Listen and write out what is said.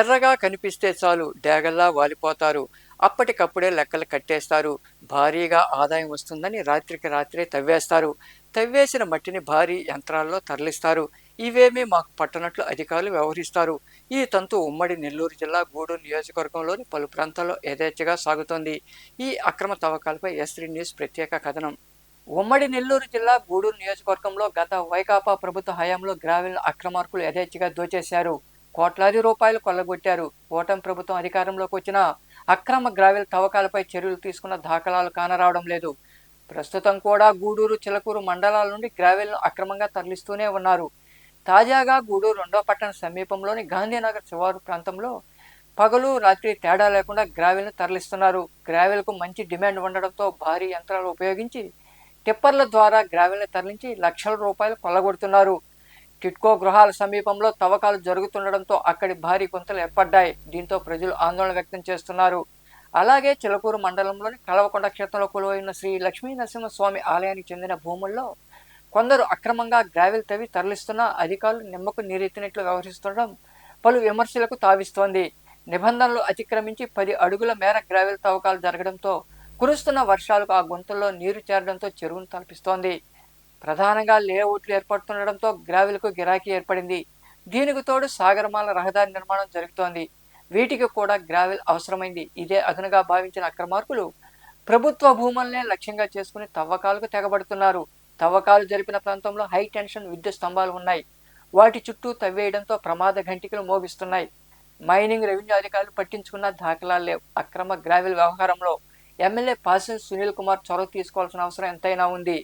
ఎర్రగా కనిపిస్తే చాలు డేగల్లా వాలిపోతారు. అప్పటికప్పుడే లెక్కలు కట్టేస్తారు. భారీగా ఆదాయం వస్తుందని రాత్రికి రాత్రే తవ్వేస్తారు. తవ్వేసిన మట్టిని భారీ యంత్రాల్లో తరలిస్తారు. ఇవేమీ మాకు పట్టనట్లు అధికారులు వ్యవహరిస్తారు. ఈ తంతు ఉమ్మడి నెల్లూరు జిల్లా గూడూరు నియోజకవర్గంలోని పలు ప్రాంతాల్లో యథేచ్ఛగా సాగుతోంది. ఈ అక్రమ తవ్వకాలపై ఎస్త్రీ న్యూస్ ప్రత్యేక కథనం. ఉమ్మడి నెల్లూరు జిల్లా గూడూరు నియోజకవర్గంలో గత వైకాపా ప్రభుత్వ హయాంలో గ్రావెల్ అక్రమార్కులు యథేచ్ఛగా దోచేశారు. కోట్లాది రూపాయలు కొల్లగొట్టారు. ఓటమి ప్రభుత్వం అధికారంలోకి వచ్చిన అక్రమ గ్రావెల్ తవ్వకాలపై చర్యలు తీసుకున్న దాఖలాలు కానరావడం లేదు. ప్రస్తుతం కూడా గూడూరు చిలకూరు మండలాల నుండి గ్రావెల్ను అక్రమంగా తరలిస్తూనే ఉన్నారు. తాజాగా గూడూరు రెండో పట్టణ సమీపంలోని గాంధీనగర్ శివారు ప్రాంతంలో పగలు రాత్రి తేడా లేకుండా గ్రావెల్ను తరలిస్తున్నారు. గ్రావెల్కు మంచి డిమాండ్ ఉండడంతో భారీ యంత్రాలు ఉపయోగించి టిప్పర్ల ద్వారా గ్రావెల్ని తరలించి లక్షల రూపాయలు కొల్లగొడుతున్నారు. టిట్కో గృహాల సమీపంలో తవ్వకాలు జరుగుతుండడంతో అక్కడి భారీ గుంతలు ఏర్పడ్డాయి. దీంతో ప్రజలు ఆందోళన వ్యక్తం చేస్తున్నారు. అలాగే చిలకూరు మండలంలోని కలవకొండ క్షేత్రంలో కొలువైన శ్రీ లక్ష్మీ నరసింహస్వామి ఆలయానికి చెందిన భూముల్లో కొందరు అక్రమంగా గ్రావెల్ తవ్వి తరలిస్తున్న అధికారులు నిమ్మకు నీరెత్తినట్లు వ్యవహరిస్తుండడం పలు విమర్శలకు తావిస్తోంది. నిబంధనలు అతిక్రమించి పది అడుగుల మేర గ్రావెల్ తవ్వకాలు జరగడంతో కురుస్తున్న వర్షాలకు ఆ గుంతల్లో నీరు చేరడంతో చెరువును తలపిస్తోంది. ప్రధానంగా లేఅవుట్లు ఏర్పడుతుండడంతో గ్రావెల్కు గిరాకీ ఏర్పడింది. దీనికి తోడు సాగరమాల రహదారి నిర్మాణం జరుగుతోంది. వీటికి కూడా గ్రావెల్ అవసరమైంది. ఇదే అదనుగా భావించిన అక్రమార్కులు ప్రభుత్వ భూములనే లక్ష్యంగా చేసుకుని తవ్వకాలకు తెగబడుతున్నారు. తవ్వకాలు జరిపిన ప్రాంతంలో హై టెన్షన్ విద్యుత్ స్తంభాలు ఉన్నాయి. వాటి చుట్టూ తవ్వేయడంతో ప్రమాద ఘంటికలు మోగిస్తున్నాయి. మైనింగ్ రెవెన్యూ అధికారులు పట్టించుకున్న దాఖలాలు లేవు. అక్రమ గ్రావెల్ వ్యవహారంలో ఎమ్మెల్యే పాసిల్ సునీల్ కుమార్ చొరవ తీసుకోవాల్సిన అవసరం ఎంతైనా ఉంది.